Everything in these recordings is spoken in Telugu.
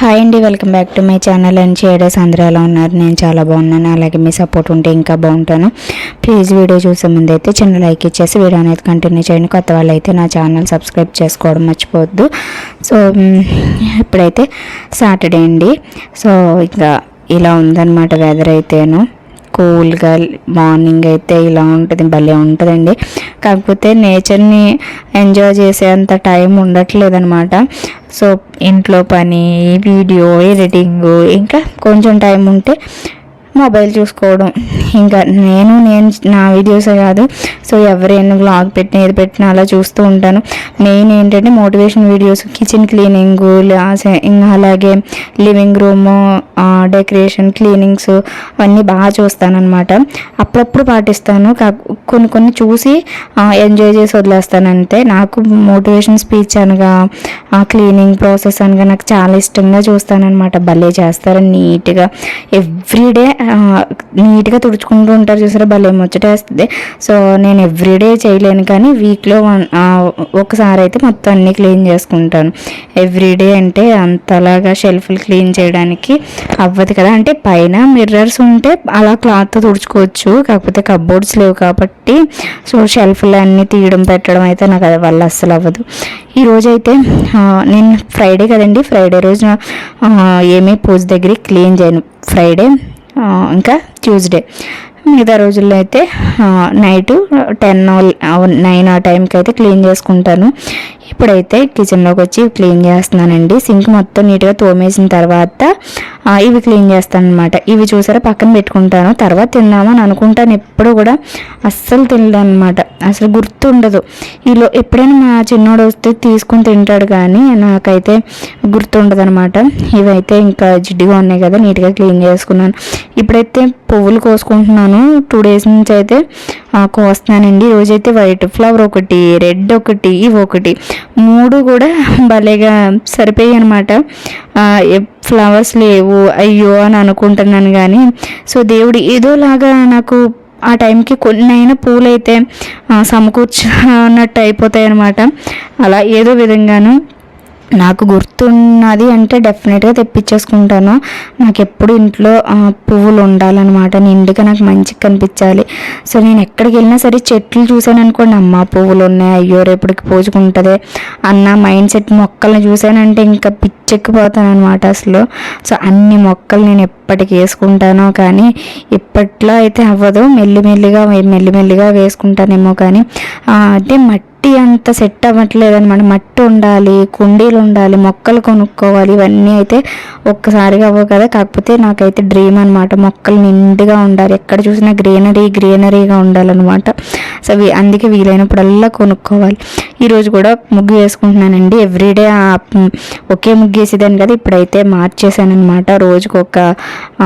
హాయ్ అండి welcome back to my channel and shaders అందరూ ఎలా ఉన్నారు? నేను చాలా బాగున్నాను. అలాగే మీ సపోర్ట్ ఉంటే ఇంకా బాగుంటాను. ప్లీజ్ వీడియో చూసే ముందు అయితే చిన్న లైక్ ఇచ్చేసి వీడియో అనేది కంటిన్యూ చేయండి. కొత్త వాళ్ళు అయితే నా ఛానల్ సబ్స్క్రైబ్ చేసుకోవడం మర్చిపోవద్దు. సో ఇప్పుడైతే సాటర్డే అండి. సో ఇంకా ఇలా ఉందన్నమాట వెదర్ అయితేను. కూల్గా మార్నింగ్ అయితే ఇలా ఉంటుంది భలే ఉంటుందండి. కాకపోతే నేచర్ని ఎంజాయ్ చేసేంత టైం ఉండట్లేదు అనమాట సో ఇంట్లో పని వీడియో ఎడిటింగ్ ఇంకా కొంచెం టైం ఉంటే మొబైల్ చూసుకోవడం. ఇంకా నేను నేను నా వీడియోసే కాదు. సో ఎవరైనా వ్లాగ్ పెట్టిన ఏది పెట్టినా అలా చూస్తూ ఉంటాను. మెయిన్ ఏంటంటే మోటివేషన్ వీడియోస్ కిచెన్ క్లీనింగ్ ఇంకా అలాగే లివింగ్ రూమ్ డెకరేషన్ క్లీనింగ్స్ అవన్నీ బాగా చూస్తాను అనమాట అప్పుడప్పుడు పాటిస్తాను. కా- కొన్ని కొన్ని చూసి ఎంజాయ్ చేసి వదిలేస్తాను అంతే నాకు మోటివేషన్ స్పీచ్ అనగా క్లీనింగ్ ప్రాసెస్ అనగా నాకు చాలా ఇష్టంగా చూస్తానమాట భలే చేస్తారు నీట్గా ఎవ్రీడే నీట్గా తుడుచుకుంటూ ఉంటారు చూసారా? భలే ముచ్చటేస్తుంది సో నేను ఎవ్రీడే చేయలేను కానీ వీక్లో వన్ ఒకసారి అయితే మొత్తం అన్ని క్లీన్ చేసుకుంటాను. ఎవ్రీడే అంటే అంతలాగా షెల్ఫ్లు క్లీన్ చేయడానికి అవ్వదు కదా? అంటే పైన మిర్రర్స్ ఉంటే అలా క్లాత్తో తుడుచుకోవచ్చు. కాకపోతే కబోర్డ్స్ లేవు కాబట్టి సో షెల్ఫ్లు అన్నీ తీయడం పెట్టడం అయితే నాకు అది వల్ల అస్సలు అవ్వదు. ఈరోజైతే నేను ఫ్రైడే కదండి. ఫ్రైడే రోజున ఏమీ పూజ దగ్గర క్లీన్ చేయను. ఫ్రైడే ఇంకా ట్యూస్డే మిగతా రోజుల్లో అయితే నైట్ టెన్ నైన్ ఆ టైంకి అయితే క్లీన్ చేసుకుంటాను. ఇప్పుడైతే కిచెన్లోకి వచ్చి క్లీన్ చేస్తున్నానండి. సింక్ మొత్తం నీట్గా తోమేసిన తర్వాత ఇవి క్లీన్ చేస్తాను అనమాట ఇవి చూసారా? పక్కన పెట్టుకుంటాను. తర్వాత తిందామని అనుకుంటాను. ఎప్పుడు కూడా అస్సలు తినలేదు అసలు గుర్తు ఉండదు. ఈలో ఎప్పుడైనా మా చిన్నోడు వస్తే తీసుకుని తింటాడు కానీ నాకైతే గుర్తుండదు అనమాట ఇవైతే ఇంకా జిడ్డుగా ఉన్నాయి కదా నీట్గా క్లీన్ చేసుకున్నాను. ఇప్పుడైతే పువ్వులు కోసుకుంటున్నాను. టూ డేస్ నుంచి అయితే కోస్తున్నానండి రోజైతే వైట్ ఫ్లవర్ ఒకటి రెడ్ ఒకటి ఇవి ఒకటి. మూడు కూడా భలేగా సరిపోయాయి అనమాట ఫ్లవర్స్ లేవు. అయ్యో అని అనుకుంటున్నాను కానీ సో దేవుడు ఏదోలాగా నాకు ఆ టైంకి కొన్ని అయినా పూలైతే సమకూర్చున్నట్టు అయిపోతాయి అనమాట అలా ఏదో విధంగాను నాకు గుర్తున్నది అంటే డెఫినెట్గా తెప్పించేసుకుంటాను. నాకు ఎప్పుడు ఇంట్లో పువ్వులు ఉండాలన్నమాట. నిండుగా నాకు మంచిగా కనిపించాలి. సో నేను ఎక్కడికి వెళ్ళినా సరే చెట్లు చూశాను అనుకోండి అమ్మ పువ్వులు ఉన్నాయి అయ్యో రేపటికి పోచుకుంటుంది అన్న మైండ్ సెట్ మొక్కల్ని చూశానంటే ఇంకా చెక్కిపోతాను అనమాట అసలు. సో అన్ని మొక్కలు నేను ఎప్పటికి వేసుకుంటానో కానీ ఇప్పట్లో అయితే అవ్వదు. మెల్లిమెల్లిగా మెల్లిమెల్లిగా వేసుకుంటానేమో కానీ అంటే మట్టి అంత సెట్ అవ్వట్లేదు అనమాట మట్టి ఉండాలి కుండీలు ఉండాలి మొక్కలు కొనుక్కోవాలి ఇవన్నీ అయితే ఒక్కసారిగా అవ్వవు కదా. కాకపోతే నాకైతే డ్రీమ్ అనమాట మొక్కలు నిండుగా ఉండాలి. ఎక్కడ చూసినా గ్రీనరీ గ్రీనరీగా ఉండాలన్నమాట. సో వీ- అందుకే వీలైనప్పుడల్లా కొనుక్కోవాలి. ఈరోజు కూడా ముగ్గు వేసుకుంటున్నానండి. ఎవ్రీడే ఒకే ముగ్గు వేసేదాన్ని కదా ఇప్పుడైతే మార్చేసానమాట అనమాట రోజుకు ఒక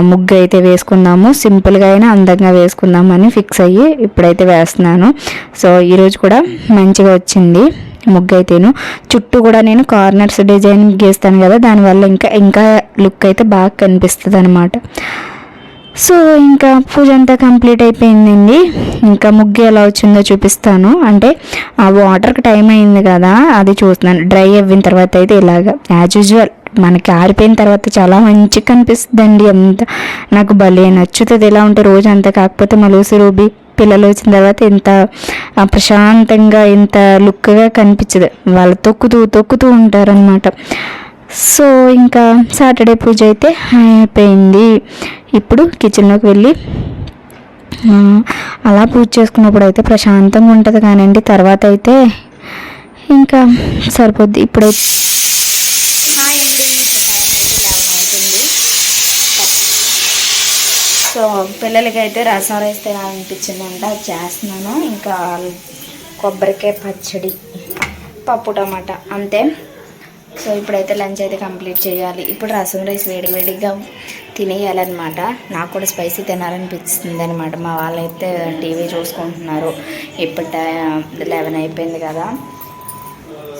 ముగ్గు అయితే వేసుకుందాము. సింపుల్గా అయినా అందంగా వేసుకుందామని ఫిక్స్ అయ్యి ఇప్పుడైతే వేస్తున్నాను. సో ఈరోజు కూడా మంచిగా వచ్చింది ముగ్గు అయితేను. చుట్టూ కూడా నేను కార్నర్స్ డిజైన్ గీస్తాను కదా దానివల్ల ఇంకా ఇంకా లుక్ అయితే బాగా కనిపిస్తుంది అనమాట సో ఇంకా పూజ అంతా కంప్లీట్ అయిపోయిందండి. ఇంకా ముగ్గు ఎలా వచ్చిందో చూపిస్తాను. అంటే ఆ వాటర్కి టైం అయింది కదా అది చూస్తున్నాను. డ్రై అయిన తర్వాత అయితే ఇలాగ యాజ్ యూజువల్ మనకి ఆరిపోయిన తర్వాత చాలా మంచిగా కనిపిస్తుందండి అంత. నాకు భలే నచ్చుతుంది ఎలా ఉంటే రోజు అంతా. కాకపోతే మలూసి రూబీ పిల్లలు వచ్చిన తర్వాత ఇంత ప్రశాంతంగా ఇంత లుక్గా కనిపించదు. వాళ్ళు తొక్కుతూ తొక్కుతూ ఉంటారనమాట సో ఇంకా సాటర్డే పూజ అయితే అయిపోయింది. ఇప్పుడు కిచెన్లోకి వెళ్ళి అలా పూజ చేసుకున్నప్పుడు అయితే ప్రశాంతంగా ఉంటుంది కానివ్వండి తర్వాత అయితే ఇంకా సరిపోద్ది. ఇప్పుడైతే సో పిల్లలకి అయితే రసం రైస్ తినాలనిపించిందంట. అది చేస్తున్నాను. ఇంకా కొబ్బరికాయ పచ్చడి పప్పు టమాటా అంతే. సో ఇప్పుడైతే లంచ్ అయితే కంప్లీట్ చేయాలి. ఇప్పుడు రసం రైస్ వేడి వేడిగా తినేయాలన్నమాట. నాకు కూడా స్పైసీ తినాలనిపిస్తుంది అనమాట మా వాళ్ళైతే టీవీ చూసుకుంటున్నారు. ఇప్పుడు లెవెన్ అయిపోయింది కదా.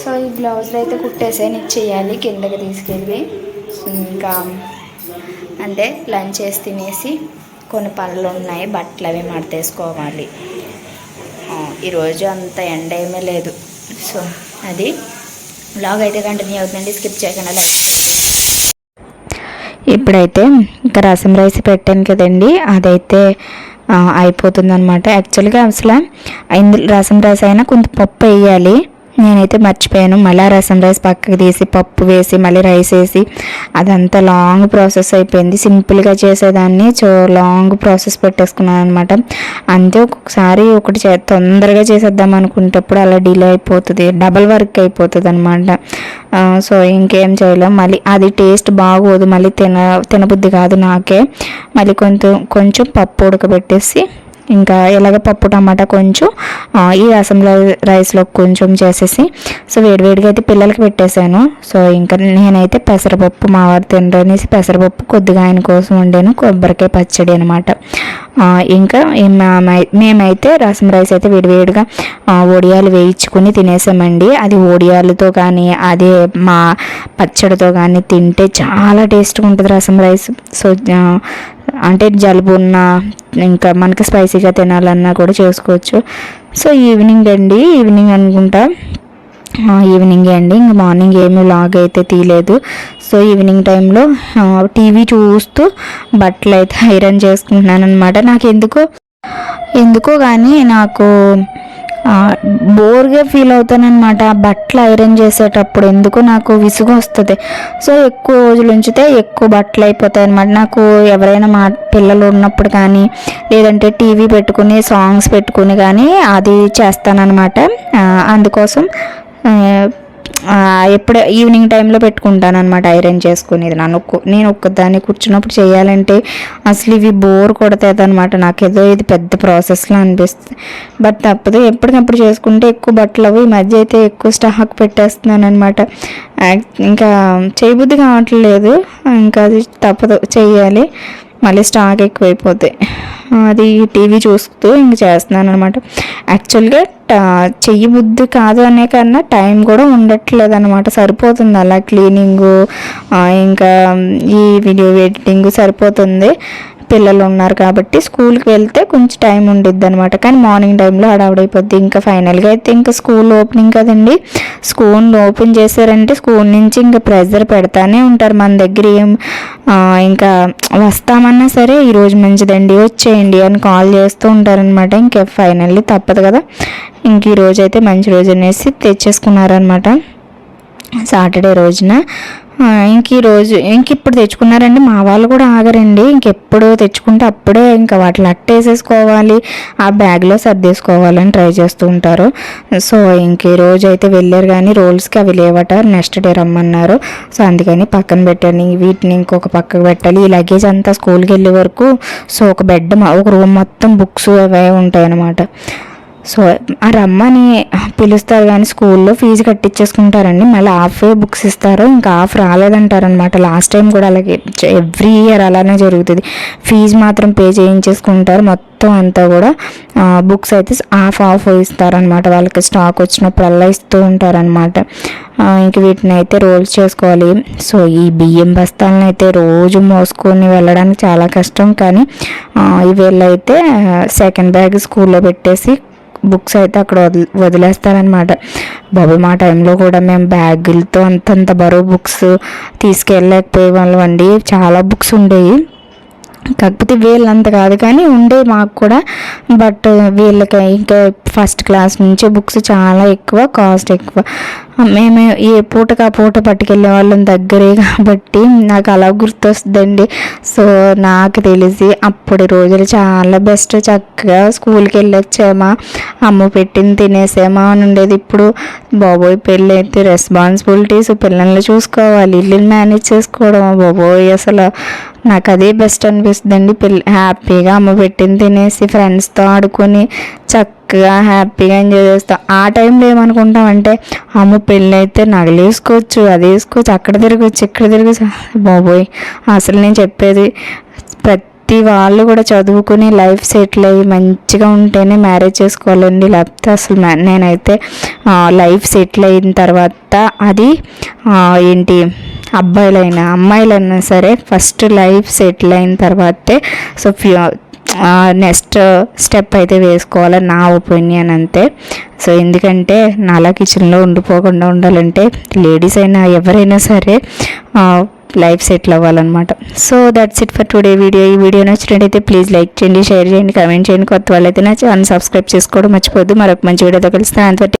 సో ఈ బ్లౌజ్లో అయితే కుట్టేసే నీకు చేయాలి కిందకి తీసుకెళ్ళి. ఇంకా అంటే లంచ్ చేసి తినేసి కొన్ని పనులు ఉన్నాయి బట్టలు అవి మడతేసుకోవాలి. ఈరోజు అంత ఎండ ఏమీ లేదు. సో అది. బ్లాగ్ అయితే కంటిన్యూ అవుతుందండి. స్కిప్ చేయకుండా లైక్ ఇప్పుడైతే ఇంకా రసం రైస్ పెట్టాను కదండి. అదైతే అయిపోతుంది అనమాట యాక్చువల్గా అసలు ఇందులో రసం రైస్ అయినా కొంత పప్పు వేయాలి. నేనైతే మర్చిపోయాను. మళ్ళీ రసం రైస్ పక్కకి తీసి పప్పు వేసి మళ్ళీ రైస్ వేసి అదంతా లాంగ్ ప్రాసెస్ అయిపోయింది. సింపుల్గా చేసేదాన్ని. సో లాంగ్ ప్రాసెస్ పెట్టేసుకున్నాను అనమాట అంతే ఒక్కొక్కసారి ఒకటి చే తొందరగా చేసేద్దాం అనుకునేటప్పుడు అలా డిలే అయిపోతుంది. డబల్ వర్క్ అయిపోతుంది అనమాట సో ఇంకేం చేయలేం. మళ్ళీ అది టేస్ట్ బాగోదు. మళ్ళీ తిన తినబుద్ధి కాదు నాకే. మళ్ళీ కొంచెం కొంచెం పప్పు ఉడకబెట్టేసి ఇంకా ఎలాగ పప్పు టమాటా కొంచెం ఈ రసంలో రైస్లో కొంచెం చేసేసి సో వేడివేడిగా అయితే పిల్లలకి పెట్టేశాను. సో ఇంకా నేనైతే పెసరపప్పు మావారు తినరనేసి పెసరపప్పు కొద్దిగా ఆయన కోసం వండాను కొబ్బరికాయ పచ్చడి అనమాట ఇంకా మేమైతే రసం రైస్ అయితే వేడివేడిగా ఒడియాలు వేయించుకుని తినేసామండి. అది ఒడియాలతో కానీ అదే మా పచ్చడితో కానీ తింటే చాలా టేస్ట్గా ఉంటుంది రసం రైస్. సో అంటే జలుబు ఉన్న ఇంకా మనకి స్పైసీగా తినాలన్నా కూడా చేసుకోవచ్చు. సో ఈవినింగ్ అండి ఈవినింగ్ అనుకుంటా. ఈవినింగే అండి ఇంకా మార్నింగ్ ఏమీ లాగ్ అయితే తీయలేదు. సో ఈవినింగ్ టైంలో టీవీ చూస్తూ బట్టలు అయితే ఐరన్ చేసుకుంటున్నాను అనమాట నాకు ఎందుకో ఎందుకో కానీ నాకు బోర్గా ఫీల్ అవుతానమాట బట్టలు ఐరన్ చేసేటప్పుడు ఎందుకు నాకు విసుగు వస్తుంది. సో ఎక్కువ రోజులు ఉంచితే ఎక్కువ బట్టలు అయిపోతాయి అనమాట నాకు ఎవరైనా మా పిల్లలు ఉన్నప్పుడు కానీ లేదంటే టీవీ పెట్టుకుని సాంగ్స్ పెట్టుకుని కానీ అది చేస్తానన్నమాట. అందుకోసం ఎప్పుడు ఈవినింగ్ టైంలో పెట్టుకుంటాను అనమాట ఐరన్ చేసుకునేది. నన్ను నేను ఒక్కదాన్ని కూర్చున్నప్పుడు చేయాలంటే అసలు ఇవి బోర్ కొడతాయి అనమాట నాకు ఏదో ఇది పెద్ద ప్రాసెస్లో అనిపిస్తుంది. బట్ తప్పదు ఎప్పటికప్పుడు చేసుకుంటే ఎక్కువ బట్టలు అవి ఈ మధ్య అయితే ఎక్కువ స్టాక్ పెట్టేస్తున్నాను అనమాట ఇంకా చేయబుద్ధి కావట్లేదు. ఇంకా అది తప్పదు చేయాలి మళ్ళీ స్టాక్ ఎక్కువైపోతాయి అది టీవీ చూస్తూ ఇంక చేస్తున్నాను అనమాట యాక్చువల్గా చెయ్యి బుద్ధి కాదు అనే కన్నా టైం కూడా ఉండట్లేదు అనమాట సరిపోతుంది అలా క్లీనింగు ఇంకా ఈ వీడియో ఎడిటింగ్ సరిపోతుంది. పిల్లలు ఉన్నారు కాబట్టి స్కూల్కి వెళ్తే కొంచెం టైం ఉండిద్ది అనమాట కానీ మార్నింగ్ టైంలో హడావుడైపోద్ది. ఇంకా ఫైనల్గా అయితే ఇంకా స్కూల్ ఓపెనింగ్ కదండి. స్కూల్ ఓపెన్ చేశారంటే స్కూల్ నుంచి ఇంకా ప్రెజర్ పెడతానే ఉంటారు మన దగ్గర ఏం ఇంకా వస్తామన్నా సరే ఈరోజు మంచిదండి వచ్చేయండి అని కాల్ చేస్తూ ఉంటారనమాట ఇంకా ఫైనల్లీ తప్పదు కదా. ఇంక ఈరోజు అయితే మంచి రోజు అనేసి తెచ్చేసుకున్నారనమాట సాటర్డే రోజున ఇంక ఈరోజు ఇంక ఇప్పుడు తెచ్చుకున్నారండి. మా వాళ్ళు కూడా ఆగరండి. ఇంకెప్పుడు తెచ్చుకుంటే అప్పుడే ఇంకా వాటిని అట్టేసేసుకోవాలి. ఆ బ్యాగ్లో సర్దేసుకోవాలని ట్రై చేస్తూ ఉంటారు. సో ఇంక ఈ రోజు అయితే వెళ్ళారు కానీ రోల్స్కి అవి లేవట. నెక్స్ట్ డే రమ్మన్నారు. సో అందుకని పక్కన పెట్టాను. వీటిని ఇంకొక పక్కకు పెట్టాలి. ఈ లగేజ్ అంతా స్కూల్కి వెళ్ళే వరకు సో ఒక బెడ్ ఒక రూమ్ మొత్తం బుక్స్ అవే ఉంటాయి అన్నమాట సో ఆ రమ్మని పిలుస్తారు కానీ స్కూల్లో ఫీజు కట్టించేసుకుంటారండి మళ్ళీ హాఫ్ బుక్స్ ఇస్తారు. ఇంకా హాఫ్ రాలేదంటారనమాట లాస్ట్ టైం కూడా అలాగే ఎవ్రీ ఇయర్ అలానే జరుగుతుంది. ఫీజు మాత్రం పే చేయించేసుకుంటారు. మొత్తం అంతా కూడా బుక్స్ అయితే హాఫ్ ఆఫ్ ఇస్తారనమాట వాళ్ళకి స్టాక్ వచ్చినప్పుడల్లా ఇస్తూ ఉంటారనమాట ఇంక వీటిని అయితే రోల్స్ చేసుకోవాలి. సో ఈ బియ్యం బస్తాలను అయితే రోజు మోసుకొని వెళ్ళడానికి చాలా కష్టం. కానీ వీళ్ళైతే సెకండ్ బ్యాగ్ స్కూల్లో పెట్టేసి బుక్స్ అయితే అక్కడ వదిలి వదిలేస్తారనమాట బాబు మా టైంలో కూడా మేము బ్యాగులతో అంతంత బరువు బుక్స్ తీసుకెళ్ళలేకపోయే వాళ్ళం అండి చాలా బుక్స్ ఉండేవి. కాకపోతే వీళ్ళంత కాదు కానీ ఉండే మాకు కూడా. బట్ వీళ్ళకి ఇంకా ఫస్ట్ క్లాస్ నుంచి బుక్స్ చాలా ఎక్కువ కాస్ట్ ఎక్కువ. మేము ఏ పూటకు ఆ పూట పట్టుకెళ్ళే వాళ్ళం దగ్గరే కాబట్టి నాకు అలా గుర్తొస్తుందండి. సో నాకు తెలిసి అప్పటి రోజులు చాలా బెస్ట్ చక్కగా స్కూల్కి వెళ్ళొచ్చామా అమ్మ పెట్టింది తినేసామా అని ఉండేది. ఇప్పుడు బాబోయ్ పెళ్ళి అయితే రెస్పాన్సిబిలిటీస్ పిల్లల్ని చూసుకోవాలి ఇల్లుని మేనేజ్ చేసుకోవడం బాబోయ్ అసలు. నాకు అదే బెస్ట్ అనిపిస్తుందండి. పిల్ పిల్ల హ్యాపీగా అమ్మ పెట్టింది తినేసి ఫ్రెండ్స్తో ఆడుకొని చక్క చక్కగా హ్యాపీగా ఎంజాయ్ చేస్తాం. ఆ టైంలో ఏమనుకుంటాం అంటే అమ్మ పెళ్ళి అయితే నగలు వేసుకోవచ్చు అది వేసుకోవచ్చు అక్కడ తిరగచ్చు ఇక్కడ తిరగచ్చు. బాబోయ్ అసలు నేను చెప్పేది ప్రతి వాళ్ళు కూడా చదువుకుని లైఫ్ సెటిల్ అయ్యి మంచిగా ఉంటేనే మ్యారేజ్ చేసుకోవాలండి. లేకపోతే అసలు నేనైతే లైఫ్ సెటిల్ అయిన తర్వాత అది ఏంటి అబ్బాయిలైనా అమ్మాయిలైనా సరే ఫస్ట్ లైఫ్ సెటిల్ అయిన తర్వాతే సో ఫ్యూ నెక్స్ట్ స్టెప్ అయితే వేసుకోవాలని నా ఒపీనియన్ అంతే. సో ఎందుకంటే నాలా కిచెన్లో ఉండిపోకుండా ఉండాలంటే లేడీస్ అయినా ఎవరైనా సరే లైఫ్ సెటిల్ అవ్వాలన్నమాట. So that's it for today video ఈ వీడియో నచ్చినట్టయితే ప్లీజ్ లైక్ చేయండి షేర్ చేయండి కమెంట్ చేయండి. కొత్త వాళ్ళైతే నా ఛానల్ సబ్స్క్రైబ్ చేసుకోవడం మర్చిపోద్దు మరొక మంచి వీడియోతో కలిస్తే అంతవరకు